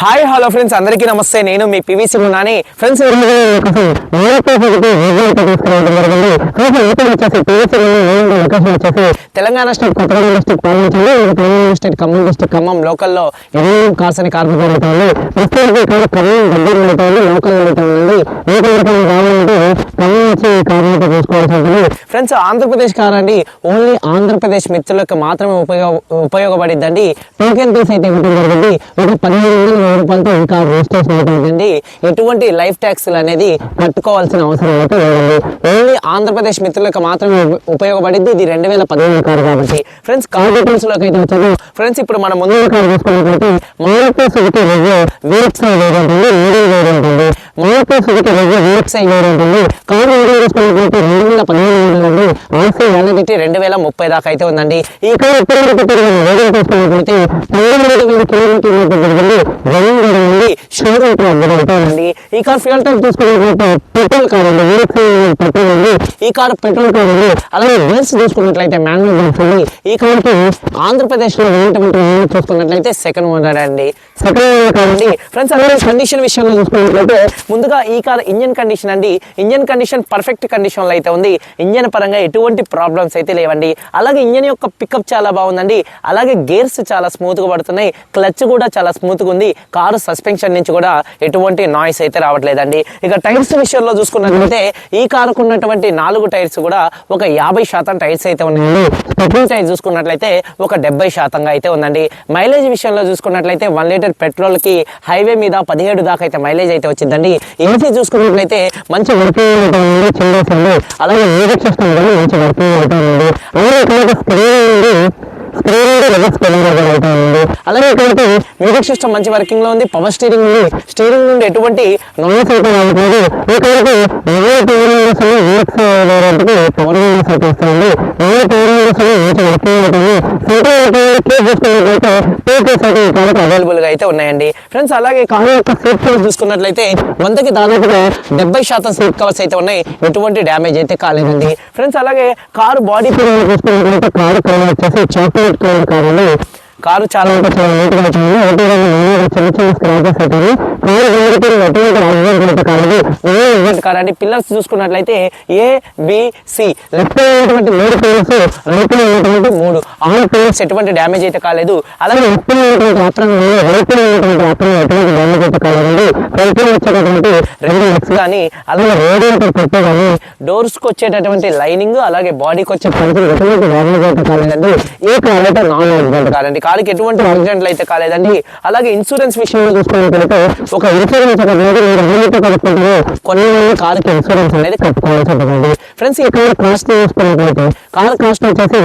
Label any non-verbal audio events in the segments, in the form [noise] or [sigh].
Hi hello friends అందరికీ నమస్తే. నేను మీ PVC ఉన్నాని friends [laughs] Telangana state Kothagudem district పాలించండి Telangana state Khammam district Khammam లోకల్లో ఎన్నో కార్స్ అని ఇక్కడ ఖమ్మం దగ్గర ఉండుతుంది లోకల్ ఉండుతుంది లోకల్ కావాలంటే ఖమ్మం వచ్చి ఫ్రెండ్స్ ఆంధ్రప్రదేశ్ కార్ అండి ఓన్లీ ఆంధ్రప్రదేశ్ మిత్రులకు మాత్రమే ఉపయోగ ఉపయోగపడిద్దండి. టోకెన్ పీస్ అయితే ఇవ్వడం జరిగింది. ఒక పదిహేను వందల ఇంకా రిజిస్ట్రేషన్ అవుతుందండి ఎటువంటి లైఫ్ ట్యాక్స్లు అనేది కట్టుకోవాల్సిన అవసరం అయితే లేదండి ఓన్లీ ఆంధ్రప్రదేశ్ మిత్రులకు మాత్రమే ఉపయోగపడింది ఇది రెండు వేల పదిహేను కారు కాబట్టి. ఫ్రెండ్స్ కార్లోకి అయితే వచ్చాము. ఫ్రెండ్స్ ఇప్పుడు మనం ముందు కారు చూసుకున్నట్లయితే మారుతి సుజుకి రెవో వీక్స్ వేరే ఉంది. చూసుకున్నట్లయితే రెండు వేల పదిహేను వ్యాలిడిటీ రెండు వేల ముప్పై దాకా అయితే ఉందండి వేగం చూసుకున్నట్లయితే వేల కిలోమీటర్ల షోరూమ్ ఉందండి ఈ కార్ ఫ్యూల్ టైప్ చూసుకున్నట్లయితే పెట్రోల్ కార్ అండి పెట్రోల్ ఉంది ఈ కార్ పెట్రోల్ కార్ ఉంది అలాగే బెల్స్ చూసుకున్నట్లయితే మాన్యువల్ ఉంది ఈ కార్కి ఆంధ్రప్రదేశ్లో ఉన్నటువంటి చూసుకున్నట్లయితే సెకండ్ ఓనర్ అండి సెకండ్ ఓనర్ ఫ్రెండ్స్ అలాగే కండిషన్ విషయంలో చూసుకున్నట్లయితే ముందుగా ఈ కార్ ఇంజన్ కండిషన్ అండి. ఇంజన్ కండిషన్ పర్ఫెక్ట్ కండిషన్లో అయితే ఉంది. ఇంజన్ పరంగా ఎటువంటి ప్రాబ్లమ్స్ అయితే లేవండి. అలాగే ఇంజన్ యొక్క పికప్ చాలా బాగుందండి. అలాగే గేర్స్ చాలా స్మూత్గా పడుతున్నాయి. క్లచ్ కూడా చాలా స్మూత్గా ఉంది. కారు సస్పెన్షన్ నుంచి కూడా ఎటువంటి నాయిస్ అయితే రావట్లేదండి. ఇక టైర్స్ విషయంలో చూసుకున్నట్లయితే ఈ కారుకు ఉన్నటువంటి నాలుగు టైర్స్ కూడా ఒక యాభై శాతం టైర్స్ అయితే ఉన్నాయండి. పెట్రోల్ టైర్ చూసుకున్నట్లయితే ఒక డెబ్బై శాతంగా అయితే ఉందండి. మైలేజ్ విషయంలో చూసుకున్నట్లయితే వన్ లీటర్ పెట్రోల్కి హైవే మీద పదిహేడు దాకా అయితే మైలేజ్ అయితే వచ్చిందండి. ఏసీ చూసుకున్నట్లయితే మంచి వర్కింగ్ ఉంటుంది చిన్న అలాగే మ్యూజిక్ సిస్టమ్ కూడా మంచి వర్కింగ్ ఉంటుంది. అలాగే ఇక్కడ స్ప్రే ఉంది. అలాగే ఇటువంటి మ్యూజిక్ సిస్టమ్ మంచి వర్కింగ్లో ఉంది. పవర్ స్టీరింగ్ ఉంది. స్టీరింగ్ నుండి ఎటువంటి నాయిస్ అయితే అవైలబుల్గా అయితే ఉన్నాయండి. ఫ్రెండ్స్ అలాగే కారు యొక్క సీట్ కవర్స్ చూసుకున్నట్లయితే వందకి దాదాపుగా డెబ్బై శాతం సీట్ కవర్స్ అయితే ఉన్నాయి. ఎటువంటి డ్యామేజ్ అయితే కాలేదండి. ఫ్రెండ్స్ అలాగే కారు బాడీ చూసుకున్నట్లయితే కారు కలర్ వచ్చేసి చాక్లెట్ కలర్ కారు చాలా అంటే చాలా నీట్గా వచ్చింది ఒకటి రెండు మూడు చిన్న చిన్న స్క్రాచెస్ అవుతాయి కారు ఎటువంటి యాక్సిడెంట్ కాలేదు ఈవెంట్ కార్ అండి పిల్లర్స్ చూసుకున్నట్లయితే ఏ బిసి లెఫ్ట్ ఉన్నటువంటి మూడు పిల్లర్స్ రైట్ ఉన్నటువంటి మూడు. ఆన్ పిల్లర్స్ ఎటువంటి డ్యామేజ్ అయితే కాలేదు. అలాగే లెఫ్ట్ ఉన్నటువంటి ఆప్షన్ రైట్ ఉన్నటువంటి ఆప్షన్ ఎటువంటి డ్యామేజ్ అయితే కాలేదండి. రైట్ వచ్చేటటువంటి రెండు లెగ్స్ కానీ అలాగే రేడియేటర్ పెట్టే కానీ డోర్స్కి వచ్చేటటువంటి లైనింగ్ అలాగే బాడీకి వచ్చే పంచులు ఎటువంటి డ్యామేజ్ అయితే కాలేదండి. ఏ కార్ అయితే నాన్ యాక్సిడెంట్ కాదండి. కార్కి ఎటువంటి యాక్సిడెంట్లు అయితే కాలేదండి. అలాగే ఇన్సూరెన్స్ విషయంలో చూసుకున్నట్లయితే ఒక ఇన్సూరెన్స్ అనేది మీరు అమౌంట్ కట్టుకుంటారు కొన్ని నెలలు కార్కి ఇన్సూరెన్స్ అనేది కట్టుకోవాల్సి ఉంటుంది ఫ్రెండ్స్ ఇక్కడ కాస్ట్ చూసుకున్నట్లయితే కార్ కాస్ట్ వచ్చేసి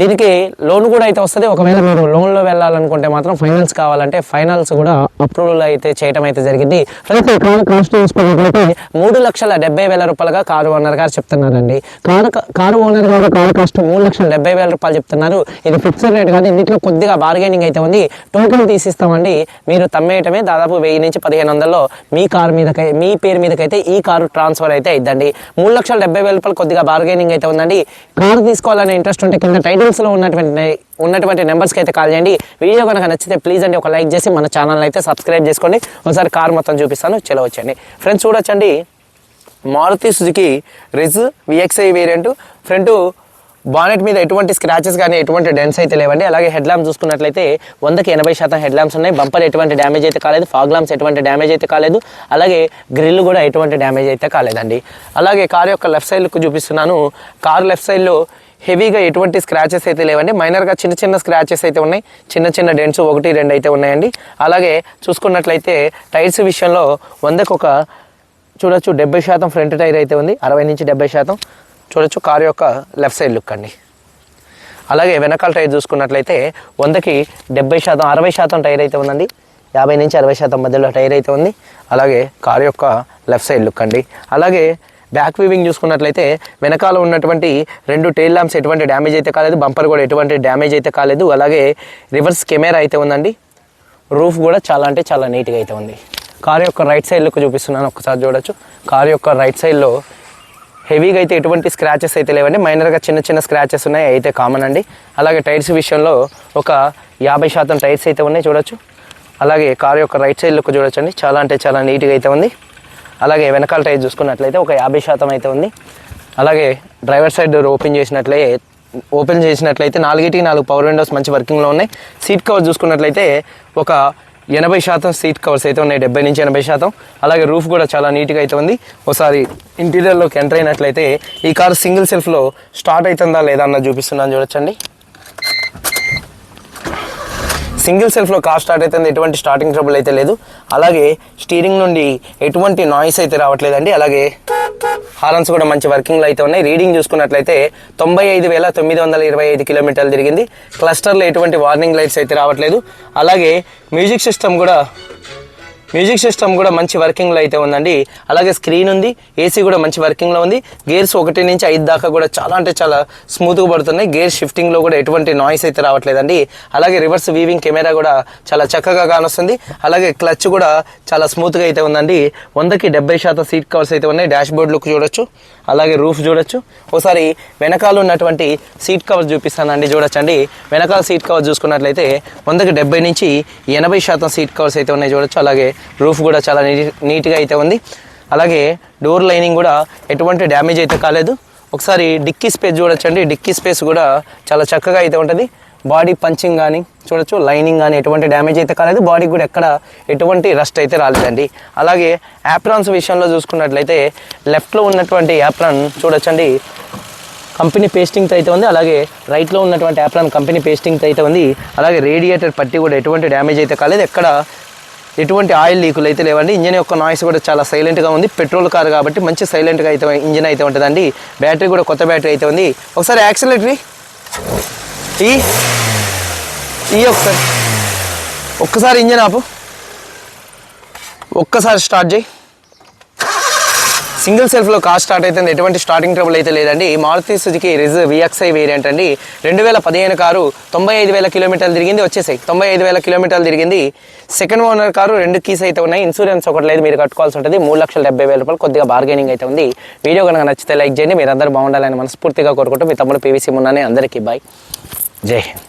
దీనికి లోన్ కూడా అయితే వస్తుంది. ఒకవేళ మీరు లోన్లో వెళ్ళాలనుకుంటే మాత్రం ఫైనాన్స్ కావాలంటే ఫైనాన్స్ కూడా అప్రూవల్ అయితే చేయడం అయితే జరిగింది. ఫ్రెండ్స్ కారు కాస్ట్ చూసుకున్నట్లయితే మూడు లక్షల డెబ్బై వేల రూపాయలుగా కారు ఓనర్ గారు చెప్తున్నారండి. కారు కారు ఓనర్ గారు కారు కాస్ట్ మూడు లక్షల డెబ్బై వేల రూపాయలు చెప్తున్నారు. ఇది ఫిక్స్డ్ రేట్ కానీ ఇందులో కొద్దిగా బార్గెనింగ్ అయితే ఉంది. టోకెన్ తీసిస్తామండి. మీరు తమ్మేయటమే దాదాపు వెయ్యి నుంచి పదిహేను వందల్లో మీ కారు మీదకై మీ పేరు మీదకైతే ఈ కారు ట్రాన్స్ఫర్ అయితే అయిద్దండి. మూడు లక్షల డెబ్బై వేల రూపాయలు కొద్దిగా బార్గెనింగ్ అయితే ఉందండి. కారు తీసుకోవాలనే ఇంట్రెస్ట్ ఉంటే కింద టైటిల్స్లో ఉన్నటువంటి ఉన్నటువంటి నెంబర్స్కి అయితే కాల్ చేయండి. వీడియో కనుక నచ్చితే ప్లీజ్ అండి ఒక లైక్ చేసి మన ఛానల్ అయితే సబ్స్క్రైబ్ చేసుకోండి. ఒకసారి కార్ మొత్తం చూపిస్తాను చలో వచ్చండి ఫ్రెండ్స్ చూడొచ్చండి. Maruti Suzuki Ritz VXI variant front bonnet మీద ఎటువంటి స్క్రాచెస్ కానీ ఎటువంటి డెన్స్ అయితే లేవండి. అలాగే హెడ్ ల్యాంప్ చూసుకున్నట్లయితే వందకి ఎనభై శాతం హెడ్ ల్యాంప్స్ ఉన్నాయి. బంపర్ ఎటువంటి డ్యామేజ్ అయితే కాలేదు. ఫాగ్ ల్యాంప్స్ ఎటువంటి డ్యామేజ్ అయితే కాలేదు. అలాగే గ్రిల్ కూడా ఎటువంటి డ్యామేజ్ అయితే కాలేదండి. అలాగే కార్ యొక్క లెఫ్ట్ సైడ్కు చూపిస్తున్నాను. కార్ లెఫ్ట్ సైడ్లో హెవీగా ఎటువంటి స్క్రాచెస్ అయితే లేవండి. మైనర్గా చిన్న చిన్న స్క్రాచెస్ అయితే ఉన్నాయి. చిన్న చిన్న డెంట్స్ ఒకటి రెండు అయితే ఉన్నాయండి. అలాగే చూసుకున్నట్లయితే టైర్స్ విషయంలో వందకు ఒక చూడొచ్చు డెబ్బై శాతం ఫ్రంట్ టైర్ అయితే ఉంది. అరవై నుంచి డెబ్బై శాతం. చూడొచ్చు కారు యొక్క లెఫ్ట్ సైడ్ లుక్ అండి. అలాగే వెనకాల టైర్ చూసుకున్నట్లయితే వందకి డెబ్బై శాతం అరవై శాతం టైర్ అయితే ఉందండి. యాభై నుంచి అరవై శాతం మధ్యలో టైర్ అయితే ఉంది. అలాగే కార్ యొక్క లెఫ్ట్ సైడ్ లుక్ అండి. అలాగే బ్యాక్ వీవింగ్ చూసుకున్నట్లయితే వెనకాల ఉన్నటువంటి రెండు టైల్ ల్యాంప్స్ ఎటువంటి డ్యామేజ్ అయితే కాలేదు బంపర్ కూడా ఎటువంటి డ్యామేజ్ అయితే కాలేదు. అలాగే రివర్స్ కెమెరా అయితే ఉందండి. రూఫ్ కూడా చాలా అంటే చాలా నీట్గా అయితే ఉంది. కార్ యొక్క రైట్ సైడ్ లుక్ చూపిస్తున్నాను ఒకసారి చూడొచ్చు. కార్ యొక్క రైట్ సైడ్లో హెవీగా అయితే ఎటువంటి స్క్రాచెస్ అయితే లేవండి. మైనర్గా చిన్న చిన్న స్క్రాచెస్ ఉన్నాయి అయితే కామన్ అండి. అలాగే టైర్స్ విషయంలో ఒక యాభై శాతం టైర్స్ అయితే ఉన్నాయి చూడొచ్చు. అలాగే కారు యొక్క రైట్ సైడ్ లుక్ చూడొచ్చండి. చాలా అంటే చాలా నీట్గా అయితే ఉంది. అలాగే వెనకాల టైర్ చూసుకున్నట్లయితే ఒక యాభై శాతం అయితే ఉంది. అలాగే డ్రైవర్ సైడ్ డోర్ ఓపెన్ చేసినట్లే ఓపెన్ చేసినట్లయితే నాలుగిటి నాలుగు పవర్ విండోస్ మంచి వర్కింగ్లో ఉన్నాయి. సీట్ కవర్ చూసుకున్నట్లయితే ఒక ఎనభై శాతం సీట్ కవర్స్ అయితే ఉన్నాయి డెబ్బై నుంచి ఎనభై శాతం. అలాగే రూఫ్ కూడా చాలా నీట్గా అయితే ఉంది. ఒకసారి ఇంటీరియర్లోకి ఎంటర్ అయినట్లయితే ఈ కారు సింగిల్ సెల్ఫ్లో స్టార్ట్ అవుతుందా లేదా అన్న చూపిస్తున్నాను చూడొచ్చండి. సింగిల్ సెల్ఫ్లో కార్ స్టార్ట్ అవుతుంది ఎటువంటి స్టార్టింగ్ ట్రబుల్ అయితే లేదు. అలాగే స్టీరింగ్ నుండి ఎటువంటి నాయిస్ అయితే రావట్లేదండి. అలాగే హారన్స్ కూడా మంచి వర్కింగ్లో అయితే ఉన్నాయి. రీడింగ్ చూసుకున్నట్లయితే తొంభై ఐదు వేల తొమ్మిది వందల ఇరవై ఐదు కిలోమీటర్లు తిరిగింది. క్లస్టర్లో ఎటువంటి వార్నింగ్ లైట్స్ అయితే రావట్లేదు. అలాగే మ్యూజిక్ సిస్టమ్ కూడా మ్యూజిక్ సిస్టమ్ కూడా మంచి వర్కింగ్లో అయితే ఉందండి. అలాగే స్క్రీన్ ఉంది ఏసీ కూడా మంచి వర్కింగ్లో ఉంది. గేర్స్ ఒకటి నుంచి ఐదు దాకా కూడా చాలా అంటే చాలా స్మూత్గా పడుతున్నాయి. గేర్ షిఫ్టింగ్లో కూడా ఎటువంటి నాయిస్ అయితే రావట్లేదండి. అలాగే రివర్స్ వీవింగ్ కెమెరా కూడా చాలా చక్కగా కానొస్తుంది. అలాగే క్లచ్ కూడా చాలా స్మూత్గా అయితే ఉందండి. వందకి డెబ్బై శాతం సీట్ కవర్స్ అయితే ఉన్నాయి. డాష్ బోర్డ్ లుక్ చూడొచ్చు. అలాగే రూఫ్ చూడొచ్చు. ఒకసారి వెనకాల ఉన్నటువంటి సీట్ కవర్ చూపిస్తానండి. చూడొచ్చండి. వెనకాల సీట్ కవర్ చూసుకున్నట్లయితే వందకి డెబ్బై నుంచి ఎనభై శాతం సీట్ కవర్స్ అయితే ఉన్నాయి. చూడొచ్చు. అలాగే రూఫ్ కూడా చాలా నీట్ నీట్గా అయితే ఉంది. అలాగే డోర్ లైనింగ్ కూడా ఎటువంటి డ్యామేజ్ అయితే కాలేదు. ఒకసారి డిక్కీ స్పేస్ చూడొచ్చండి. డిక్కీ స్పేస్ కూడా చాలా చక్కగా అయితే ఉంటుంది. బాడీ పంచింగ్ కానీ చూడొచ్చు లైనింగ్ కానీ ఎటువంటి డ్యామేజ్ అయితే కాలేదు. బాడీకి కూడా ఎక్కడ ఎటువంటి రస్ట్ అయితే రాలేదండి. అలాగే యాప్రాన్స్ విషయంలో చూసుకున్నట్లయితే లెఫ్ట్లో ఉన్నటువంటి యాప్రాన్ చూడొచ్చండి. కంపెనీ పేస్టింగ్తో అయితే ఉంది. అలాగే రైట్లో ఉన్నటువంటి యాప్రాన్ కంపెనీ పేస్టింగ్తో అయితే ఉంది. అలాగే రేడియేటర్ పట్టి కూడా ఎటువంటి డ్యామేజ్ అయితే కాలేదు. ఎక్కడ ఎటువంటి ఆయిల్ లీకులు అయితే లేవండి. ఇంజిన్ యొక్క నాయిస్ కూడా చాలా సైలెంట్గా ఉంది. పెట్రోల్ కార్ కాబట్టి మంచి సైలెంట్గా అయితే ఇంజిన్ అయితే ఉంటుందండి. బ్యాటరీ కూడా కొత్త బ్యాటరీ అయితే ఉంది. ఒకసారి యాక్సిలేటరీ ఈ ఈ ఒకసారి. ఒక్కసారి ఇంజన్ ఆపు. ఒక్కసారి స్టార్ట్ చేయి. సింగిల్ సెల్ఫ్లో కార్ స్టార్ట్ అయితే ఎటువంటి స్టార్టింగ్ ట్రబుల్ అయితే లేదండి. Maruti Suzuki Ritz VXI variant అండి. రెండు వేల పదిహేను కారు తొంభై ఐదు వేల కిలోమీటర్లు తిరిగింది వచ్చేసాయి. తొంభై ఐదు వేల కిలోమీటర్లు తిరిగింది. సెకండ్ ఓనర్ కారు రెండు కీస్ అయితే ఉన్నాయి. ఇన్సూరెన్స్ ఒకటి లేదు మీరు కట్టుకోవాల్సి ఉంటుంది. మూడు లక్షల డెబ్బై వేల రూపాయలు కొద్దిగా బార్గెనింగ్ అయితే ఉంది. వీడియో కనుక నచ్చితే లైక్ చేయండి. మీరు బాగుండాలని మనస్ఫూర్తిగా కోరుకుంటూ మీ తమ్ముడు పీవీసీ ఉన్నానే అందరికీ బాయ్ జై హింద్.